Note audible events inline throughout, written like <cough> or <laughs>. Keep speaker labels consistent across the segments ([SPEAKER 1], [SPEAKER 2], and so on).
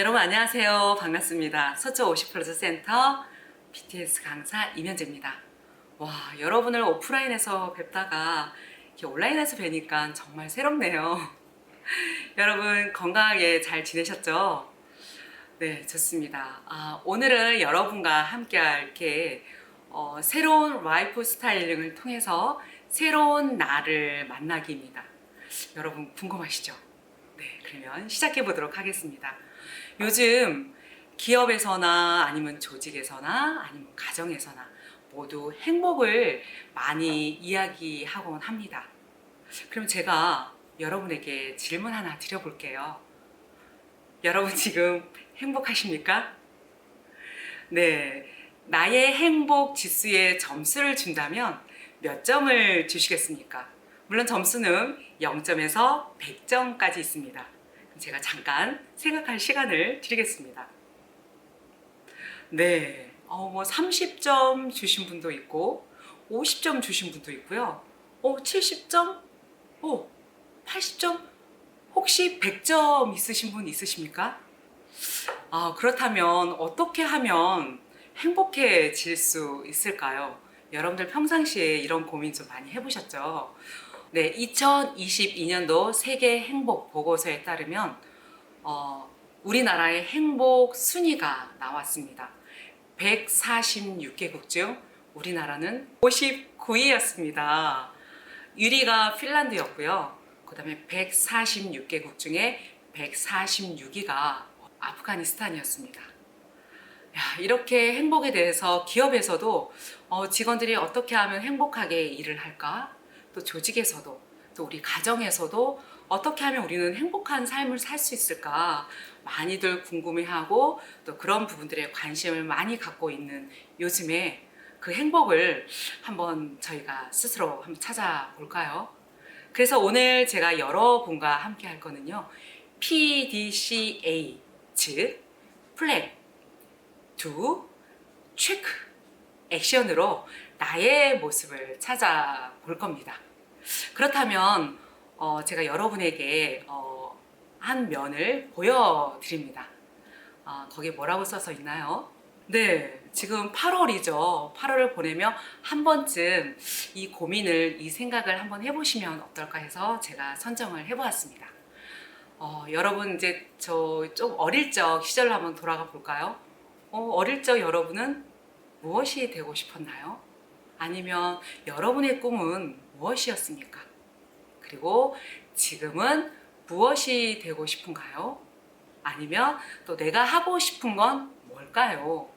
[SPEAKER 1] 여러분 안녕하세요. 반갑습니다. 서초 50플러스 센터 BTS 강사 이면재입니다. 와, 여러분을 오프라인에서 뵙다가 이렇게 온라인에서 뵈니까 정말 새롭네요. <laughs> 여러분 건강하게 잘 지내셨죠? 네, 좋습니다. 아, 오늘은 여러분과 함께할 게 어, 새로운 라이프 스타일링을 통해서 새로운 나를 만나기입니다. 여러분 궁금하시죠? 네, 그러면 시작해 보도록 하겠습니다. 요즘 기업에서나 아니면 조직에서나 아니면 가정에서나 모두 행복을 많이 이야기하곤 합니다. 그럼 제가 여러분에게 질문 하나 드려볼게요. 여러분 지금 행복하십니까? 네. 나의 행복 지수에 점수를 준다면 몇 점을 주시겠습니까? 물론 점수는 0점에서 100점까지 있습니다. 제가 잠깐 생각할 시간을 드리겠습니다. 네. 어, 뭐 30점 주신 분도 있고, 50점 주신 분도 있고요. 어, 70점? 어, 80점? 혹시 100점 있으신 분 있으십니까? 아, 그렇다면 어떻게 하면 행복해질 수 있을까요? 여러분들 평상시에 이런 고민 좀 많이 해보셨죠? 네, 2022년도 세계 행복 보고서에 따르면 어, 우리나라의 행복 순위가 나왔습니다. 146개국 중 우리나라는 59위였습니다. 1위가 핀란드였고요. 그 다음에 146개국 중에 146위가 아프가니스탄이었습니다. 야, 이렇게 행복에 대해서 기업에서도 어, 직원들이 어떻게 하면 행복하게 일을 할까? 또 조직에서도 또 우리 가정에서도 어떻게 하면 우리는 행복한 삶을 살 수 있을까 많이들 궁금해하고 또 그런 부분들에 관심을 많이 갖고 있는 요즘에 그 행복을 한번 저희가 스스로 한번 찾아볼까요? 그래서 오늘 제가 여러 분과 함께 할 거는요. PDCA 즉 플랜, 두, 체크, 액션으로 나의 모습을 찾아볼 겁니다. 그렇다면 어, 제가 여러분에게 어, 한 면을 보여드립니다. 어, 거기에 뭐라고 써서 있나요? 네, 지금 8월이죠. 8월을 보내며 한 번쯤 이 고민을, 이 생각을 한번 해보시면 어떨까 해서 제가 선정을 해보았습니다. 어, 여러분 이제 저 좀 어릴 적 시절로 한번 돌아가 볼까요? 어, 어릴 적 여러분은 무엇이 되고 싶었나요? 아니면 여러분의 꿈은 무엇이었습니까? 그리고 지금은 무엇이 되고 싶은가요? 아니면 또 내가 하고 싶은 건 뭘까요?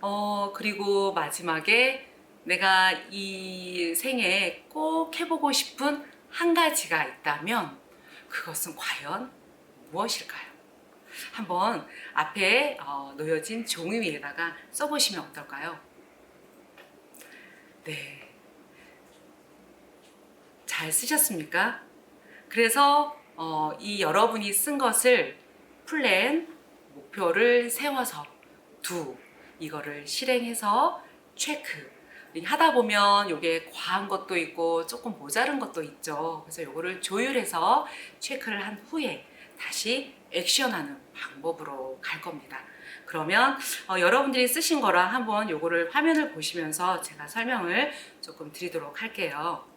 [SPEAKER 1] 어, 그리고 마지막에 내가 이 생에 꼭 해보고 싶은 한 가지가 있다면 그것은 과연 무엇일까요? 한번 앞에 어, 놓여진 종이 위에다가 써보시면 어떨까요? 네. 잘 쓰셨습니까? 그래서 어, 이 여러분이 쓴 것을 플랜, 목표를 세워서 두, 이거를 실행해서 체크. 하다 보면 이게 과한 것도 있고 조금 모자른 것도 있죠. 그래서 이거를 조율해서 체크를 한 후에 다시 액션하는 방법으로 갈 겁니다. 그러면 어, 여러분들이 쓰신 거랑 한번 요거를 화면을 보시면서 제가 설명을 조금 드리도록 할게요.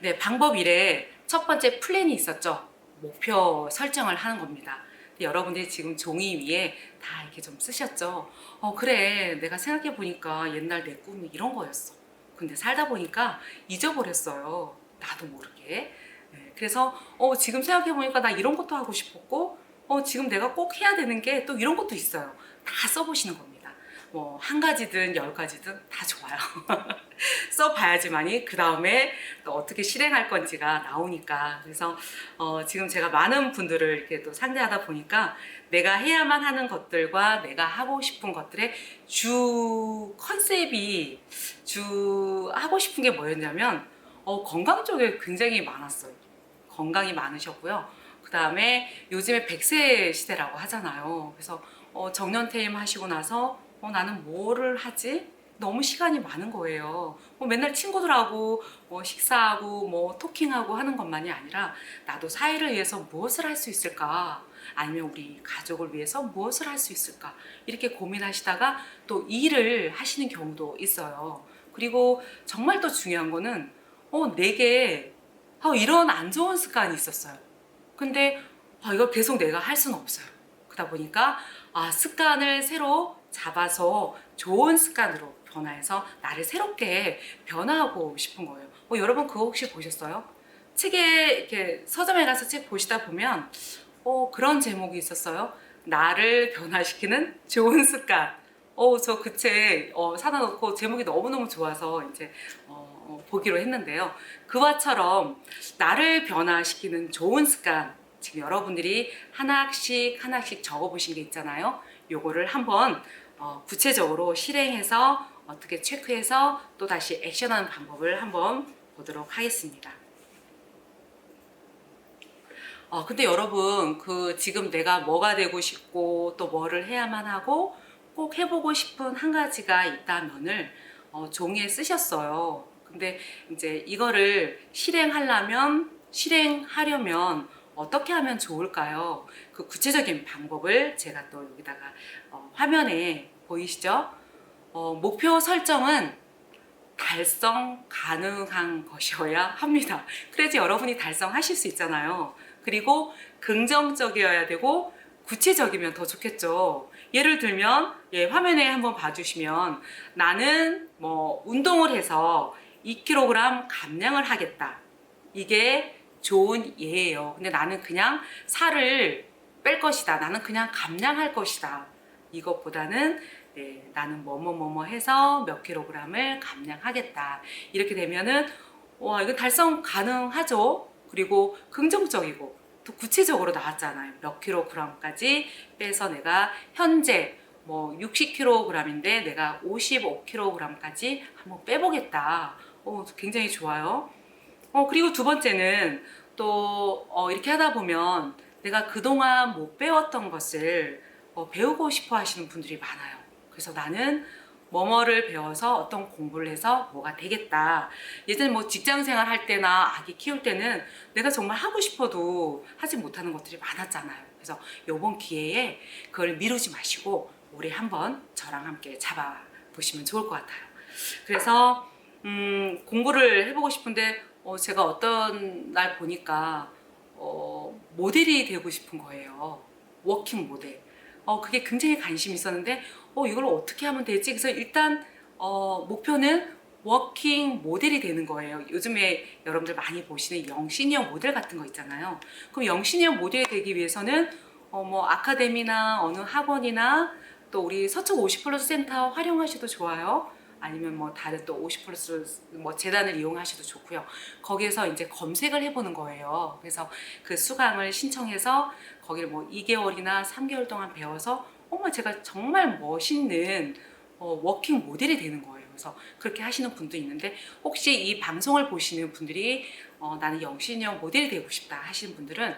[SPEAKER 1] 네, 방법 1에 첫 번째 플랜이 있었죠. 목표 설정을 하는 겁니다. 여러분들이 지금 종이 위에 다 이렇게 좀 쓰셨죠. 어, 그래. 내가 생각해 보니까 옛날 내 꿈이 이런 거였어. 근데 살다 보니까 잊어버렸어요. 나도 모르게. 네, 그래서 어, 지금 생각해 보니까 나 이런 것도 하고 싶었고, 어, 지금 내가 꼭 해야 되는 게 또 이런 것도 있어요. 다 써보시는 겁니다. 뭐, 한 가지든 열 가지든 다 좋아요. <laughs> 써봐야지만이 그 다음에 또 어떻게 실행할 건지가 나오니까. 그래서 어, 지금 제가 많은 분들을 이렇게 또 상대하다 보니까 내가 해야만 하는 것들과 내가 하고 싶은 것들의 주 컨셉이 주 하고 싶은 게 뭐였냐면 어, 건강 쪽에 굉장히 많았어요. 건강이 많으셨고요. 그 다음에 요즘에 100세 시대라고 하잖아요. 그래서 어, 정년퇴임 하시고 나서 어, 나는 뭐를 하지? 너무 시간이 많은 거예요. 뭐 맨날 친구들하고 뭐 식사하고 뭐 토킹하고 하는 것만이 아니라 나도 사회를 위해서 무엇을 할 수 있을까 아니면 우리 가족을 위해서 무엇을 할 수 있을까? 이렇게 고민하시다가 또 일을 하시는 경우도 있어요. 그리고 정말 또 중요한 거는 어, 내게 아, 이런 안 좋은 습관이 있었어요. 근데 아, 이걸 계속 내가 할 수는 없어요. 그러다 보니까 아, 습관을 새로 잡아서 좋은 습관으로 변화해서 나를 새롭게 변화하고 싶은 거예요. 어, 여러분 그거 혹시 보셨어요? 책에 이렇게 서점에 가서 책 보시다 보면 어, 그런 제목이 있었어요. 나를 변화시키는 좋은 습관. 어, 저 그 책 어, 사다 놓고 제목이 너무너무 좋아서 이제 어, 어, 보기로 했는데요. 그와처럼 나를 변화시키는 좋은 습관. 지금 여러분들이 하나씩 하나씩 적어보신 게 있잖아요. 요거를 한번 어, 구체적으로 실행해서 어떻게 체크해서 또 다시 액션하는 방법을 한번 보도록 하겠습니다. 어, 근데 여러분, 그 지금 내가 뭐가 되고 싶고 또 뭐를 해야만 하고 꼭 해보고 싶은 한 가지가 있다면을 어, 종이에 쓰셨어요. 근데 이제 이거를 실행하려면, 실행하려면 어떻게 하면 좋을까요? 그 구체적인 방법을 제가 또 여기다가 어, 화면에 보이시죠? 어, 목표 설정은 달성 가능한 것이어야 합니다. 그래야지 여러분이 달성하실 수 있잖아요. 그리고 긍정적이어야 되고 구체적이면 더 좋겠죠. 예를 들면 예, 화면에 한번 봐주시면 나는 뭐 운동을 해서 2kg 감량을 하겠다. 이게 좋은 예예요. 근데 나는 그냥 살을 뺄 것이다. 나는 그냥 감량할 것이다. 이것보다는 네, 나는 뭐뭐뭐뭐 해서 몇 킬로그램을 감량하겠다. 이렇게 되면은 와 이거 달성 가능하죠. 그리고 긍정적이고 또 구체적으로 나왔잖아요. 몇 킬로그램까지 빼서 내가 현재 뭐 60kg인데 내가 55kg까지 한번 빼보겠다. 어, 굉장히 좋아요. 어, 그리고 두 번째는 또 어, 이렇게 하다 보면 내가 그동안 못 배웠던 것을 어, 배우고 싶어 하시는 분들이 많아요. 그래서 나는 뭐뭐를 배워서 어떤 공부를 해서 뭐가 되겠다. 예전에 뭐 직장 생활 할 때나 아기 키울 때는 내가 정말 하고 싶어도 하지 못하는 것들이 많았잖아요. 그래서 요번 기회에 그걸 미루지 마시고 올해 한번 저랑 함께 잡아 보시면 좋을 것 같아요. 그래서 음, 공부를 해보고 싶은데 어, 제가 어떤 날 보니까 어, 모델이 되고 싶은 거예요. 워킹 모델. 어, 그게 굉장히 관심이 있었는데 어, 이걸 어떻게 하면 되지? 그래서 일단 어, 목표는 워킹 모델이 되는 거예요. 요즘에 여러분들 많이 보시는 영시니어 모델 같은 거 있잖아요. 그럼 영시니어 모델이 되기 위해서는 어, 뭐 아카데미나 어느 학원이나 또 우리 서초 50 플러스 센터 활용하셔도 좋아요. 아니면 뭐 다른 또 50 플러스 뭐 재단을 이용하셔도 좋고요. 거기에서 이제 검색을 해보는 거예요. 그래서 그 수강을 신청해서 거기를 뭐 2개월이나 3개월 동안 배워서 어머 제가 정말 멋있는 어, 워킹 모델이 되는 거예요. 그래서 그렇게 하시는 분도 있는데 혹시 이 방송을 보시는 분들이 어, 나는 영신형 모델이 되고 싶다 하시는 분들은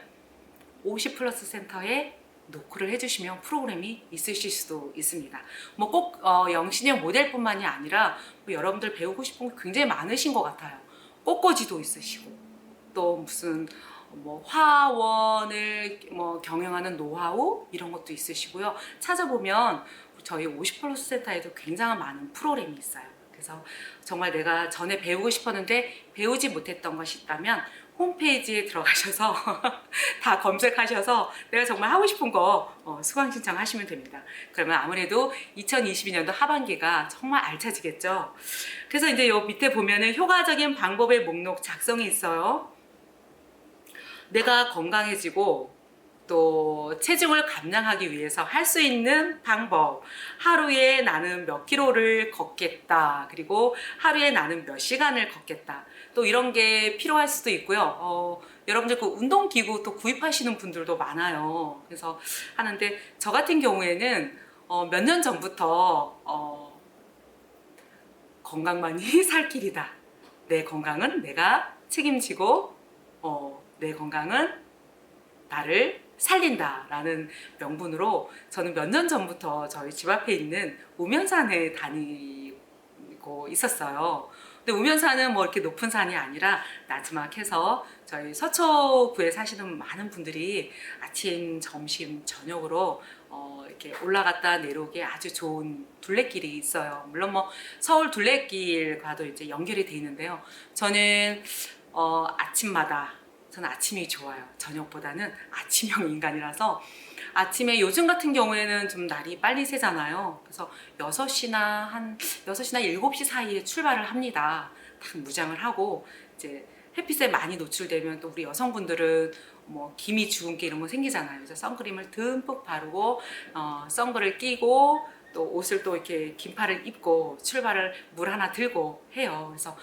[SPEAKER 1] 50 플러스 센터에 노크를 해주시면 프로그램이 있으실 수도 있습니다. 뭐꼭 어, 영신형 모델뿐만이 아니라 뭐 여러분들 배우고 싶은 게 굉장히 많으신 것 같아요. 꽃꽂이도 있으시고 또 무슨 뭐 화원을 뭐 경영하는 노하우 이런 것도 있으시고요. 찾아보면 저희 50 플러스 센터에도 굉장히 많은 프로그램이 있어요. 그래서 정말 내가 전에 배우고 싶었는데 배우지 못했던 것이 있다면 홈페이지에 들어가셔서 <laughs> 다 검색하셔서 내가 정말 하고 싶은 거 어, 수강 신청하시면 됩니다. 그러면 아무래도 2022년도 하반기가 정말 알차지겠죠. 그래서 이제 요 밑에 보면은 효과적인 방법의 목록 작성이 있어요. 내가 건강해지고 또 체중을 감량하기 위해서 할 수 있는 방법. 하루에 나는 몇 킬로를 걷겠다. 그리고 하루에 나는 몇 시간을 걷겠다. 또 이런 게 필요할 수도 있고요. 어, 여러분들 그 운동기구 또 구입하시는 분들도 많아요. 그래서 하는데 저 같은 경우에는 어, 몇 년 전부터 어, 건강만이 <laughs> 살 길이다. 내 건강은 내가 책임지고 어, 내 건강은 나를 살린다라는 명분으로 저는 몇 년 전부터 저희 집 앞에 있는 우면산에 다니고 있었어요. 근데 우면산은 뭐 이렇게 높은 산이 아니라 나지막해서 저희 서초구에 사시는 많은 분들이 아침, 점심, 저녁으로 어, 이렇게 올라갔다 내려오기 아주 좋은 둘레길이 있어요. 물론 뭐 서울 둘레길과도 이제 연결이 돼 있는데요. 저는 어, 아침마다 저는 아침이 좋아요. 저녁보다는 아침형 인간이라서 아침에 요즘 같은 경우에는 좀 날이 빨리 새잖아요. 그래서 6시나 한 6시나 7시 사이에 출발을 합니다. 딱 무장을 하고 이제 햇빛에 많이 노출되면 또 우리 여성분들은 뭐 기미 주근깨 이런 거 생기잖아요. 그래서 선크림을 듬뿍 바르고 어, 선글을 끼고 또 옷을 또 이렇게 긴팔을 입고 출발을 물 하나 들고 해요. 그래서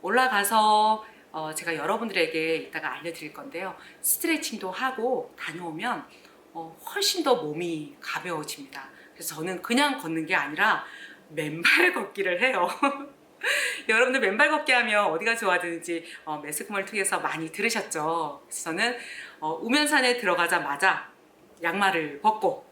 [SPEAKER 1] 올라가서 어, 제가 여러분들에게 이따가 알려드릴 건데요. 스트레칭도 하고 다녀오면 어, 훨씬 더 몸이 가벼워집니다. 그래서 저는 그냥 걷는 게 아니라 맨발 걷기를 해요. <laughs> 여러분들 맨발 걷기 하면 어디가 좋아지는지 어, 매스컴을 통해서 많이 들으셨죠. 그래서 저는 어, 우면산에 들어가자마자 양말을 벗고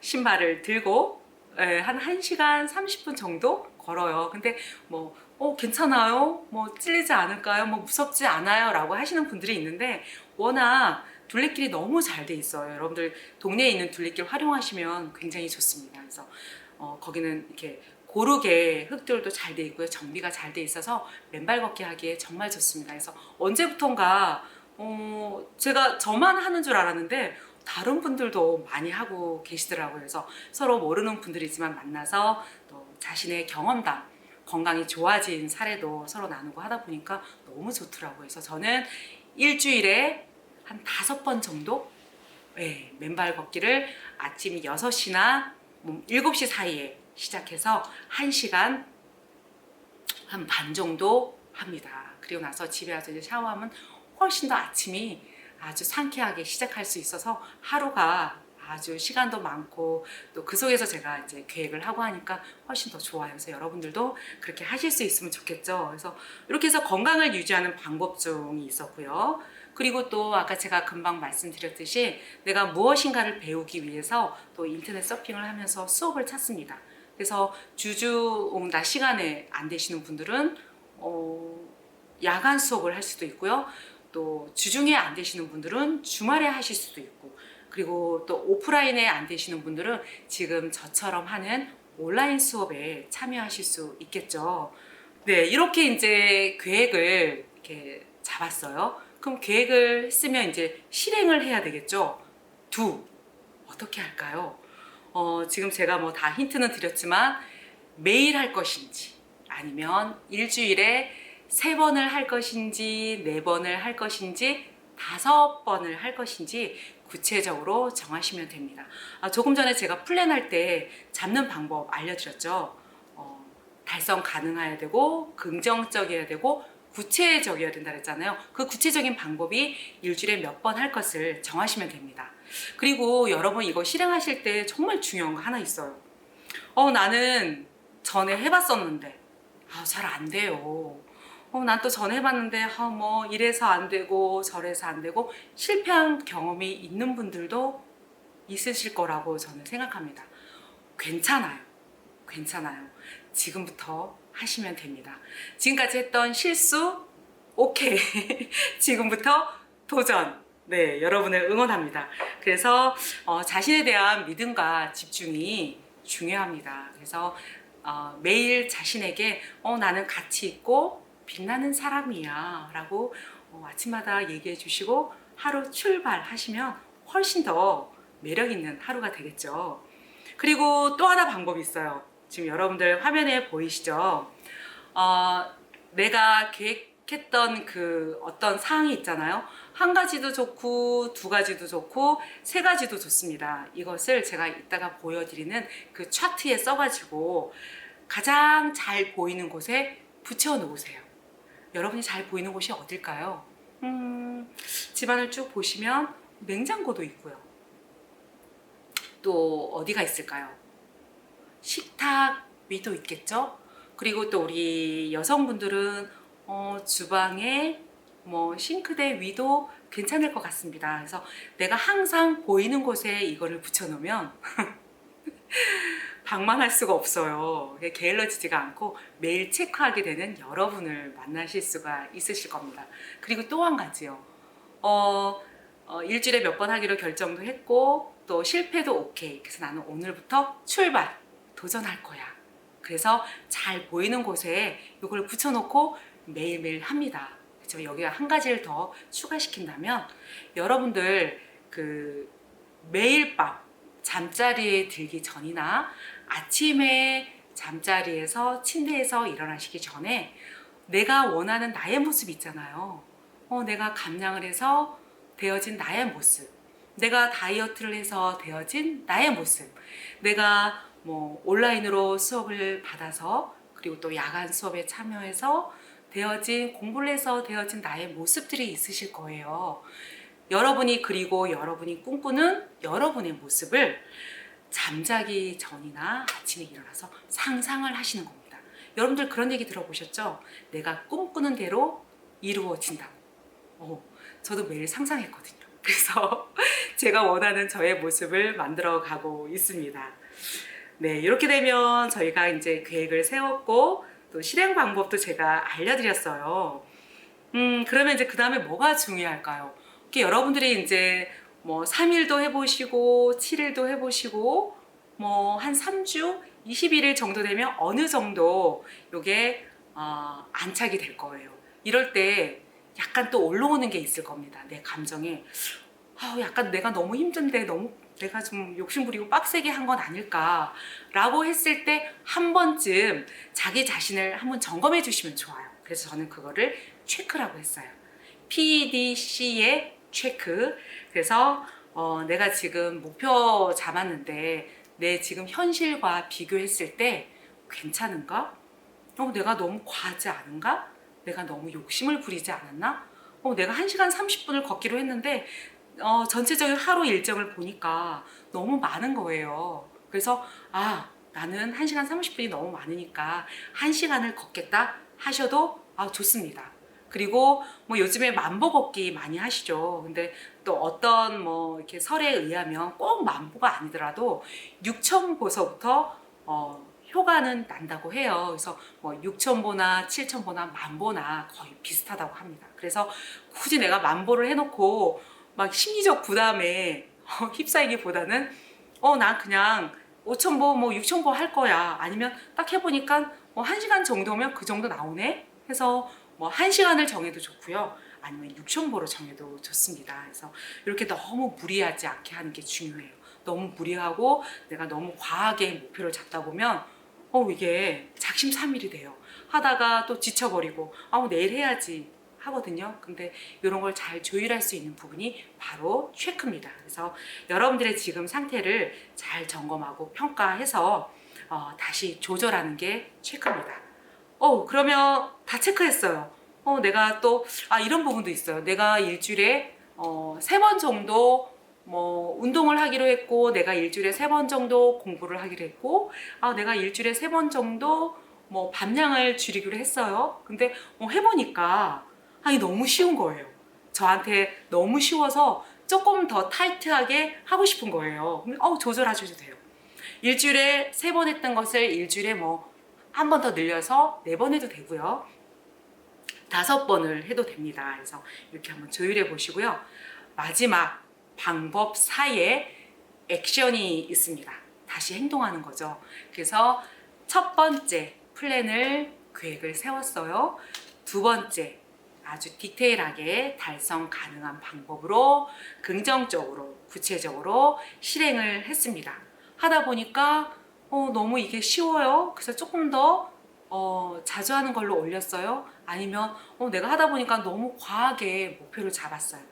[SPEAKER 1] 신발을 들고 예, 한 1시간 30분 정도 걸어요. 근데 뭐 어, 괜찮아요? 뭐 찔리지 않을까요? 뭐 무섭지 않아요? 라고 하시는 분들이 있는데 워낙 둘레길이 너무 잘 돼 있어요. 여러분들 동네에 있는 둘레길 활용하시면 굉장히 좋습니다. 그래서 어, 거기는 이렇게 고르게 흙들도 잘 돼 있고요. 정비가 잘 돼 있어서 맨발 걷기 하기에 정말 좋습니다. 그래서 언제부턴가 어, 제가 저만 하는 줄 알았는데 다른 분들도 많이 하고 계시더라고요. 그래서 서로 모르는 분들이지만 만나서 또 자신의 경험담, 건강이 좋아진 사례도 서로 나누고 하다 보니까 너무 좋더라고요. 그래서 저는 일주일에 한 다섯 번 정도 네, 맨발 걷기를 아침 6시나 7시 사이에 시작해서 1시간 한 반 정도 합니다. 그리고 나서 집에 와서 이제 샤워하면 훨씬 더 아침이 아주 상쾌하게 시작할 수 있어서 하루가 아주 시간도 많고 또 그 속에서 제가 이제 계획을 하고 하니까 훨씬 더 좋아요. 그래서 여러분들도 그렇게 하실 수 있으면 좋겠죠. 그래서 이렇게 해서 건강을 유지하는 방법 중이 있었고요. 그리고 또 아까 제가 금방 말씀드렸듯이 내가 무엇인가를 배우기 위해서 또 인터넷 서핑을 하면서 수업을 찾습니다. 그래서 주주 낮 시간에 안 되시는 분들은 어, 야간 수업을 할 수도 있고요. 또 주중에 안 되시는 분들은 주말에 하실 수도 있고 그리고 또 오프라인에 안 되시는 분들은 지금 저처럼 하는 온라인 수업에 참여하실 수 있겠죠. 네, 이렇게 이제 계획을 이렇게 잡았어요. 그럼 계획을 했으면 이제 실행을 해야 되겠죠. 두, 어떻게 할까요? 어, 지금 제가 뭐 다 힌트는 드렸지만 매일 할 것인지 아니면 일주일에 세 번을 할 것인지 네 번을 할 것인지 다섯 번을 할 것인지 구체적으로 정하시면 됩니다. 아, 조금 전에 제가 플랜할 때 잡는 방법 알려드렸죠. 어, 달성 가능해야 되고 긍정적이어야 되고 구체적이어야 된다 그랬잖아요. 그 구체적인 방법이 일주일에 몇 번 할 것을 정하시면 됩니다. 그리고 여러분 이거 실행하실 때 정말 중요한 거 하나 있어요. 어, 나는 전에 해봤었는데, 아, 잘 안 돼요. 어, 난 또 전에 해봤는데, 아, 뭐, 이래서 안 되고, 저래서 안 되고, 실패한 경험이 있는 분들도 있으실 거라고 저는 생각합니다. 괜찮아요. 괜찮아요. 지금부터 하시면 됩니다. 지금까지 했던 실수, 오케이. <laughs> 지금부터 도전. 네, 여러분을 응원합니다. 그래서 어, 자신에 대한 믿음과 집중이 중요합니다. 그래서 어, 매일 자신에게 어, 나는 가치 있고 빛나는 사람이야 라고 어, 아침마다 얘기해 주시고 하루 출발하시면 훨씬 더 매력 있는 하루가 되겠죠. 그리고 또 하나 방법이 있어요. 지금 여러분들 화면에 보이시죠? 어, 내가 계획했던 그 어떤 사항이 있잖아요. 한 가지도 좋고 두 가지도 좋고 세 가지도 좋습니다. 이것을 제가 이따가 보여드리는 그 차트에 써가지고 가장 잘 보이는 곳에 붙여 놓으세요. 여러분이 잘 보이는 곳이 어딜까요? 음, 집안을 쭉 보시면 냉장고도 있고요. 또 어디가 있을까요? 식탁 위도 있겠죠? 그리고 또 우리 여성분들은 어, 주방에 뭐 싱크대 위도 괜찮을 것 같습니다. 그래서 내가 항상 보이는 곳에 이거를 붙여놓으면 <laughs> 방만할 수가 없어요. 게을러지지가 않고 매일 체크하게 되는 여러분을 만나실 수가 있으실 겁니다. 그리고 또 한 가지요. 어, 어, 일주일에 몇 번 하기로 결정도 했고 또 실패도 오케이. 그래서 나는 오늘부터 출발 도전할 거야. 그래서 잘 보이는 곳에 이걸 붙여놓고 매일매일 합니다. 그렇죠? 여기에 한 가지를 더 추가시킨다면 여러분들 그 매일 밤 잠자리에 들기 전이나 아침에 잠자리에서 침대에서 일어나시기 전에 내가 원하는 나의 모습 있잖아요. 어, 내가 감량을 해서 되어진 나의 모습. 내가 다이어트를 해서 되어진 나의 모습. 내가 뭐 온라인으로 수업을 받아서 그리고 또 야간 수업에 참여해서 되어진 공부를 해서 되어진 나의 모습들이 있으실 거예요. 여러분이 그리고 여러분이 꿈꾸는 여러분의 모습을 잠자기 전이나 아침에 일어나서 상상을 하시는 겁니다. 여러분들 그런 얘기 들어보셨죠? 내가 꿈꾸는 대로 이루어진다고. 어, 저도 매일 상상했거든요. 그래서 <laughs> 제가 원하는 저의 모습을 만들어 가고 있습니다. 네, 이렇게 되면 저희가 이제 계획을 세웠고 또 실행 방법도 제가 알려드렸어요. 음, 그러면 이제 그 다음에 뭐가 중요할까요? 이렇게 여러분들이 이제 뭐 3일도 해보시고 7일도 해보시고 뭐 한 3주, 21일 정도 되면 어느 정도 요게 어, 안착이 될 거예요. 이럴 때 약간 또 올라오는 게 있을 겁니다. 내 감정에 아, 약간 내가 너무 힘든데 너무 내가 좀 욕심부리고 빡세게 한 건 아닐까라고 했을 때 한 번쯤 자기 자신을 한번 점검해 주시면 좋아요. 그래서 저는 그거를 체크라고 했어요. PDC의 체크. 그래서 어, 내가 지금 목표 잡았는데 내 지금 현실과 비교했을 때 괜찮은가? 어, 내가 너무 과하지 않은가? 내가 너무 욕심을 부리지 않았나? 어, 내가 1시간 30분을 걷기로 했는데 어, 전체적인 하루 일정을 보니까 너무 많은 거예요. 그래서 아 나는 1시간 30분이 너무 많으니까 1시간을 걷겠다 하셔도 아, 좋습니다. 그리고 뭐 요즘에 만보 걷기 많이 하시죠. 근데 또 어떤 뭐 이렇게 설에 의하면 꼭 만보가 아니더라도 6,000보서부터 어, 효과는 난다고 해요. 그래서 뭐 6,000보나 7,000보나 만보나 거의 비슷하다고 합니다. 그래서 굳이 내가 만보를 해놓고 막 심리적 부담에 어, 휩싸이기보다는 어, 난 그냥 5,000보, 뭐 6,000보 할 거야. 아니면 딱 해보니까 뭐 1시간 정도면 그 정도 나오네? 해서 뭐 1시간을 정해도 좋고요. 아니면 6,000보로 정해도 좋습니다. 그래서 이렇게 너무 무리하지 않게 하는 게 중요해요. 너무 무리하고 내가 너무 과하게 목표를 잡다 보면 어, 이게 작심삼일이 돼요. 하다가 또 지쳐버리고 아, 뭐 내일 해야지 하거든요. 근데 이런 걸 잘 조율할 수 있는 부분이 바로 체크입니다. 그래서 여러분들의 지금 상태를 잘 점검하고 평가해서 어, 다시 조절하는 게 체크입니다. 어, 그러면 다 체크했어요. 어, 내가 또, 아, 이런 부분도 있어요. 내가 일주일에 어, 세 번 정도 뭐 운동을 하기로 했고, 내가 일주일에 세 번 정도 공부를 하기로 했고, 아, 내가 일주일에 세 번 정도 뭐 밤량을 줄이기로 했어요. 근데 어, 해보니까 아니 너무 쉬운 거예요. 저한테 너무 쉬워서 조금 더 타이트하게 하고 싶은 거예요. 어, 조절하셔도 돼요. 일주일에 세 번 했던 것을 일주일에 뭐 한 번 더 늘려서 네 번 해도 되고요. 다섯 번을 해도 됩니다. 그래서 이렇게 한번 조율해 보시고요. 마지막 방법 사이에 액션이 있습니다. 다시 행동하는 거죠. 그래서 첫 번째 플랜을 계획을 세웠어요. 두 번째 아주 디테일하게 달성 가능한 방법으로 긍정적으로 구체적으로 실행을 했습니다. 하다 보니까 어, 너무 이게 쉬워요. 그래서 조금 더 어, 자주 하는 걸로 올렸어요. 아니면 어, 내가 하다 보니까 너무 과하게 목표를 잡았어요.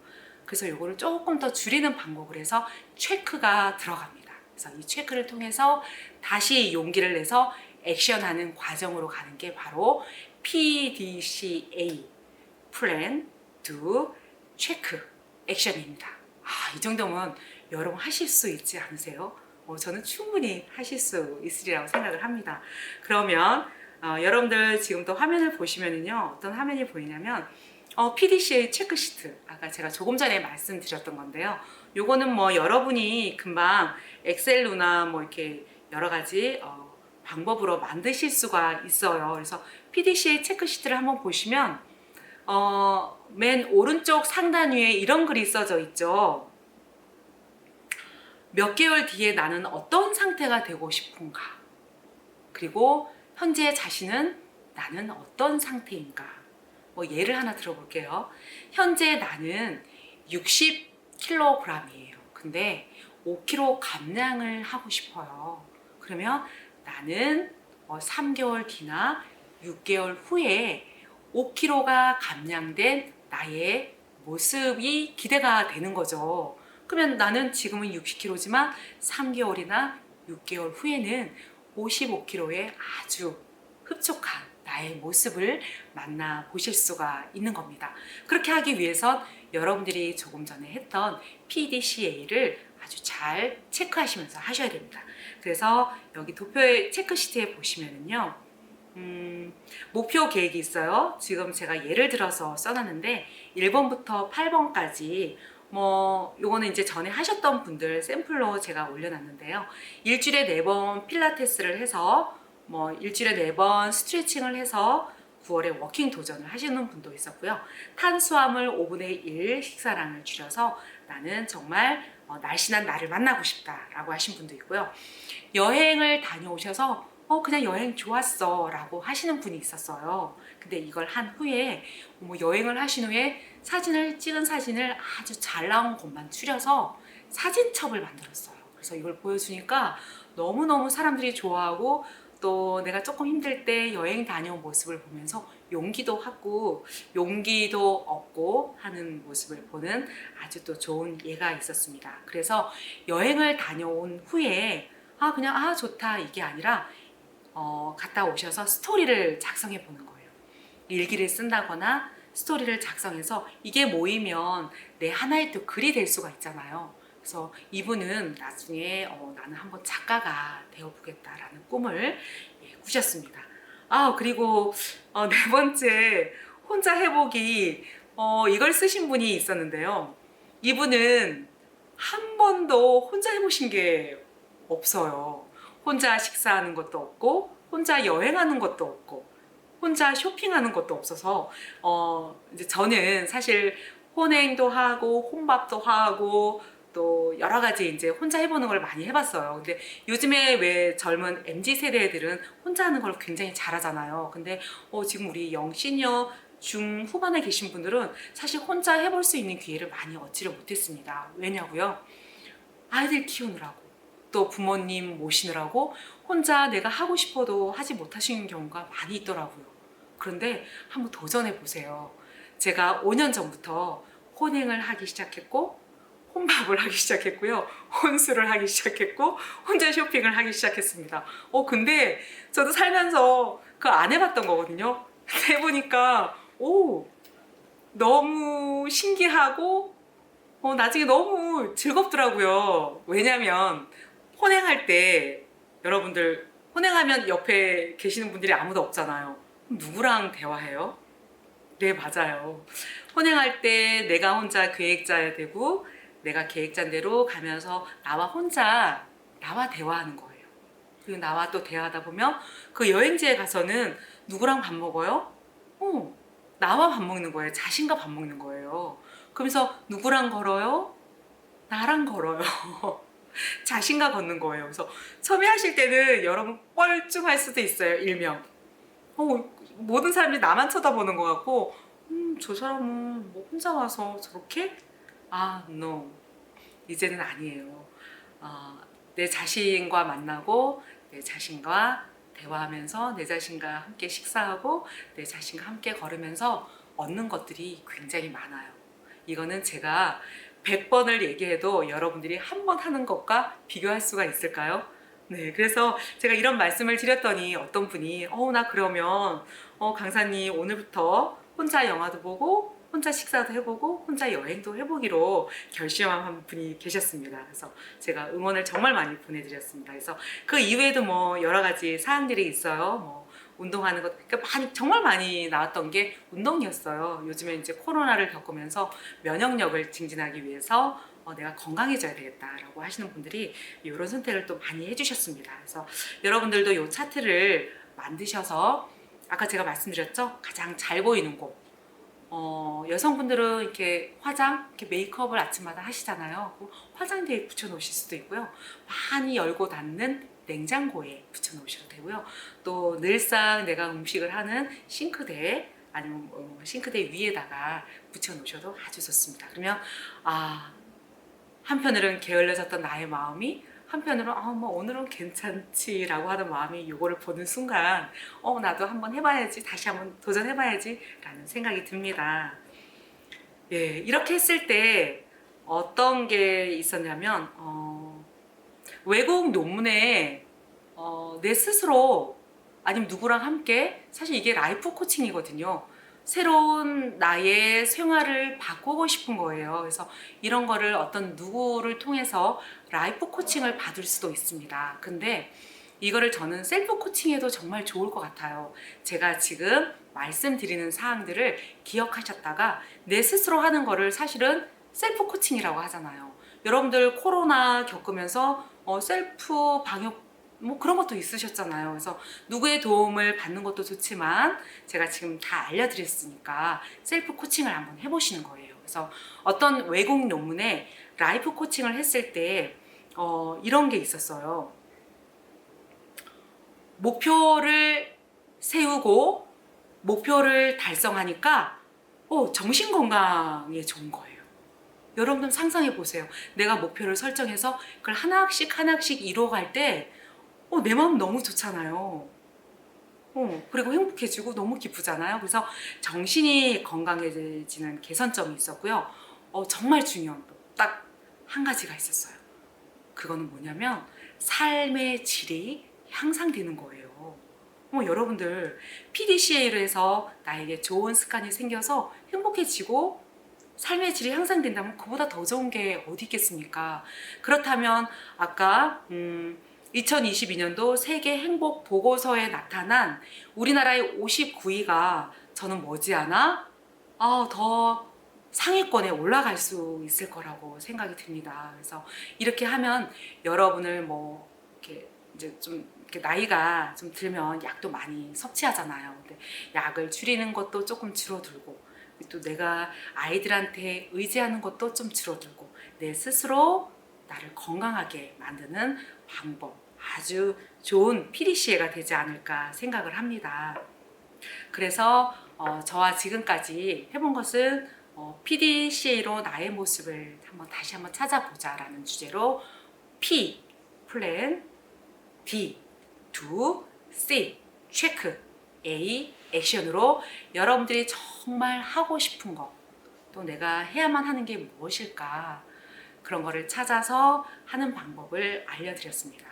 [SPEAKER 1] 그래서 이거를 조금 더 줄이는 방법을 해서 체크가 들어갑니다. 그래서 이 체크를 통해서 다시 용기를 내서 액션하는 과정으로 가는 게 바로 PDCA 플랜, 두, 체크, 액션입니다. 아, 이 정도면 여러분 하실 수 있지 않으세요? 어, 저는 충분히 하실 수 있으리라고 생각을 합니다. 그러면 어, 여러분들 지금 또 화면을 보시면은요, 어떤 화면이 보이냐면 어, PDCA 체크시트. 아까 제가 조금 전에 말씀드렸던 건데요. 요거는 뭐 여러분이 금방 엑셀로나 뭐 이렇게 여러 가지 어, 방법으로 만드실 수가 있어요. 그래서 PDCA 체크시트를 한번 보시면 어, 맨 오른쪽 상단 위에 이런 글이 써져 있죠. 몇 개월 뒤에 나는 어떤 상태가 되고 싶은가? 그리고 현재 자신은 나는 어떤 상태인가? 뭐 예를 하나 들어볼게요. 현재 나는 60kg이에요. 근데 5kg 감량을 하고 싶어요. 그러면 나는 뭐 3개월 뒤나 6개월 후에 5kg가 감량된 나의 모습이 기대가 되는 거죠. 그러면 나는 지금은 60kg지만 3개월이나 6개월 후에는 55kg의 아주 흡족한 나의 모습을 만나 보실 수가 있는 겁니다. 그렇게 하기 위해선 여러분들이 조금 전에 했던 PDCA를 아주 잘 체크하시면서 하셔야 됩니다. 그래서 여기 도표의 체크시트에 보시면은요, 음, 목표 계획이 있어요. 지금 제가 예를 들어서 써놨는데 1번부터 8번까지 뭐 요거는 이제 전에 하셨던 분들 샘플로 제가 올려놨는데요. 일주일에 4번 필라테스를 해서 뭐 일주일에 4번 스트레칭을 해서 9월에 워킹 도전을 하시는 분도 있었고요. 탄수화물 5분의 1 식사량을 줄여서 나는 정말 어, 날씬한 나를 만나고 싶다라고 하신 분도 있고요. 여행을 다녀오셔서 어 그냥 여행 좋았어 라고 하시는 분이 있었어요. 근데 이걸 한 후에 뭐 여행을 하신 후에 사진을 찍은 사진을 아주 잘 나온 것만 추려서 사진첩을 만들었어요. 그래서 이걸 보여주니까 너무너무 사람들이 좋아하고 또 내가 조금 힘들 때 여행 다녀온 모습을 보면서 용기도 하고 용기도 얻고 하는 모습을 보는 아주 또 좋은 예가 있었습니다. 그래서 여행을 다녀온 후에 아 그냥 아 좋다 이게 아니라 어, 갔다 오셔서 스토리를 작성해 보는 거예요. 일기를 쓴다거나 스토리를 작성해서 이게 모이면 내 하나의 또 글이 될 수가 있잖아요. 그래서 이분은 나중에 어, 나는 한번 작가가 되어보겠다라는 꿈을 예, 꾸셨습니다. 아 그리고 어, 네 번째 혼자 해보기 어, 이걸 쓰신 분이 있었는데요. 이분은 한 번도 혼자 해보신 게 없어요. 혼자 식사하는 것도 없고 혼자 여행하는 것도 없고 혼자 쇼핑하는 것도 없어서 어 이제 저는 사실 혼행도 하고 혼밥도 하고 또 여러 가지 이제 혼자 해보는 걸 많이 해봤어요. 근데 요즘에 왜 젊은 mz 세대들은 혼자 하는 걸 굉장히 잘하잖아요. 근데 어 지금 우리 영시니어 중후반에 계신 분들은 사실 혼자 해볼 수 있는 기회를 많이 얻지를 못했습니다. 왜냐고요? 아이들 키우느라고 또 부모님 모시느라고 혼자 내가 하고 싶어도 하지 못하시는 경우가 많이 있더라고요. 그런데 한번 도전해 보세요. 제가 5년 전부터 혼행을 하기 시작했고 혼밥을 하기 시작했고요. 혼술을 하기 시작했고 혼자 쇼핑을 하기 시작했습니다. 어 근데 저도 살면서 그 안 해봤던 거거든요. 해보니까 오 너무 신기하고 어, 나중에 너무 즐겁더라고요. 왜냐면 혼행할 때 여러분들 혼행하면 옆에 계시는 분들이 아무도 없잖아요. 누구랑 대화해요? 네, 맞아요. 혼행할 때 내가 혼자 계획자야 되고 내가 계획자대로 가면서 나와 혼자 나와 대화하는 거예요. 그리고 나와 또 대화하다 보면 그 여행지에 가서는 누구랑 밥 먹어요? 어, 나와 밥 먹는 거예요. 자신과 밥 먹는 거예요. 그러면서 누구랑 걸어요? 나랑 걸어요. <laughs> <laughs> 자신과 걷는 거예요. 그래서 처음에 하실 때는 여러분 뻘쭘할 수도 있어요. 일명. 어, 모든 사람들이 나만 쳐다보는 것 같고, 음, 저 사람은 뭐 혼자 와서 저렇게? 아, no. 이제는 아니에요. 어, 내 자신과 만나고, 내 자신과 대화하면서, 내 자신과 함께 식사하고, 내 자신과 함께 걸으면서 얻는 것들이 굉장히 많아요. 이거는 제가 100번을 얘기해도 여러분들이 한 번 하는 것과 비교할 수가 있을까요? 네, 그래서 제가 이런 말씀을 드렸더니 어떤 분이, 어, 나 그러면, 어, 강사님 오늘부터 혼자 영화도 보고, 혼자 식사도 해보고, 혼자 여행도 해보기로 결심한 분이 계셨습니다. 그래서 제가 응원을 정말 많이 보내드렸습니다. 그래서 그 이외에도 뭐 여러 가지 사항들이 있어요. 뭐 운동하는 것, 그러니까 많이, 정말 많이 나왔던 게 운동이었어요. 요즘에 이제 코로나를 겪으면서 면역력을 증진하기 위해서 어, 내가 건강해져야 되겠다라고 하시는 분들이 이런 선택을 또 많이 해주셨습니다. 그래서 여러분들도 이 차트를 만드셔서 아까 제가 말씀드렸죠 가장 잘 보이는 곳 어, 여성분들은 이렇게 화장, 이렇게 메이크업을 아침마다 하시잖아요. 그 화장대에 붙여놓으실 수도 있고요. 많이 열고 닫는 냉장고에 붙여 놓으셔도 되고요. 또 늘상 내가 음식을 하는 싱크대 아니면 뭐 싱크대 위에다가 붙여 놓으셔도 아주 좋습니다. 그러면 아 한편으로는 게을러졌던 나의 마음이 한편으로 아 뭐 오늘은 괜찮지라고 하는 마음이 요거를 보는 순간 어 나도 한번 해봐야지 다시 한번 도전해봐야지라는 생각이 듭니다. 예 이렇게 했을 때 어떤 게 있었냐면 어, 외국 논문에 어, 내 스스로 아니면 누구랑 함께 사실 이게 라이프 코칭이거든요. 새로운 나의 생활을 바꾸고 싶은 거예요. 그래서 이런 거를 어떤 누구를 통해서 라이프 코칭을 받을 수도 있습니다. 근데 이거를 저는 셀프 코칭해도 정말 좋을 것 같아요. 제가 지금 말씀드리는 사항들을 기억하셨다가 내 스스로 하는 거를 사실은 셀프 코칭이라고 하잖아요. 여러분들 코로나 겪으면서 어, 셀프 방역 뭐 그런 것도 있으셨잖아요. 그래서 누구의 도움을 받는 것도 좋지만 제가 지금 다 알려드렸으니까 셀프 코칭을 한번 해보시는 거예요. 그래서 어떤 외국 논문에 라이프 코칭을 했을 때 어, 이런 게 있었어요. 목표를 세우고 목표를 달성하니까 어, 정신 건강에 좋은 거예요. 여러분들 상상해 보세요. 내가 목표를 설정해서 그걸 하나씩 하나씩 이루어갈 때, 어, 내 마음 너무 좋잖아요. 어, 그리고 행복해지고 너무 기쁘잖아요. 그래서 정신이 건강해지는 개선점이 있었고요. 어, 정말 중요한 딱 한 가지가 있었어요. 그거는 뭐냐면 삶의 질이 향상되는 거예요. 어, 여러분들 PDCA를 해서 나에게 좋은 습관이 생겨서 행복해지고 삶의 질이 향상된다면 그보다 더 좋은 게 어디 있겠습니까? 그렇다면 아까 음, 2022년도 세계 행복 보고서에 나타난 우리나라의 59위가 저는 머지않아 아, 더 상위권에 올라갈 수 있을 거라고 생각이 듭니다. 그래서 이렇게 하면 여러분을 뭐 이렇게 이제 좀 이렇게 나이가 좀 들면 약도 많이 섭취하잖아요. 근데 약을 줄이는 것도 조금 줄어들고 또 내가 아이들한테 의지하는 것도 좀 줄어들고 내 스스로 나를 건강하게 만드는 방법 아주 좋은 피리시에가 되지 않을까 생각을 합니다. 그래서 어, 저와 지금까지 해본 것은 어, PDCA로 나의 모습을 한번 다시 한번 찾아보자라는 주제로 P 플랜, D do, C 체크, A 액션으로 여러분들이 정말 하고 싶은 거, 또 내가 해야만 하는 게 무엇일까 그런 거를 찾아서 하는 방법을 알려드렸습니다.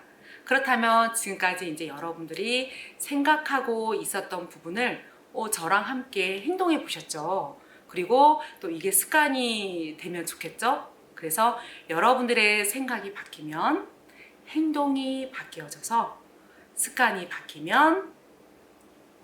[SPEAKER 1] 그렇다면 지금까지 이제 여러분들이 생각하고 있었던 부분을 어, 저랑 함께 행동해 보셨죠. 그리고 또 이게 습관이 되면 좋겠죠. 그래서 여러분들의 생각이 바뀌면 행동이 바뀌어져서 습관이 바뀌면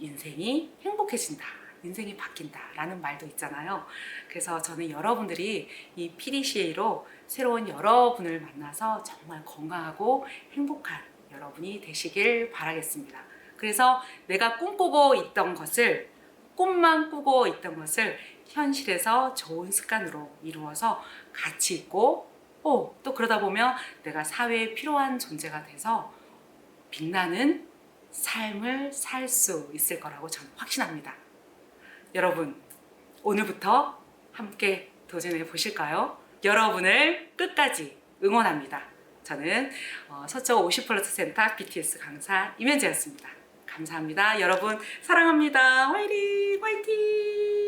[SPEAKER 1] 인생이 행복해진다. 인생이 바뀐다. 라는 말도 있잖아요. 그래서 저는 여러분들이 이 PDCA로 새로운 여러분을 만나서 정말 건강하고 행복한 여러분이 되시길 바라겠습니다. 그래서 내가 꿈꾸고 있던 것을, 꿈만 꾸고 있던 것을 현실에서 좋은 습관으로 이루어서 가치 있고, 어, 또 그러다 보면 내가 사회에 필요한 존재가 돼서 빛나는 삶을 살 수 있을 거라고 저는 확신합니다. 여러분, 오늘부터 함께 도전해 보실까요? 여러분을 끝까지 응원합니다. 저는 어, 서초 50 플러스 센터 BTS 강사 임현지였습니다. 감사합니다. 여러분, 사랑합니다. 화이팅! 화이팅!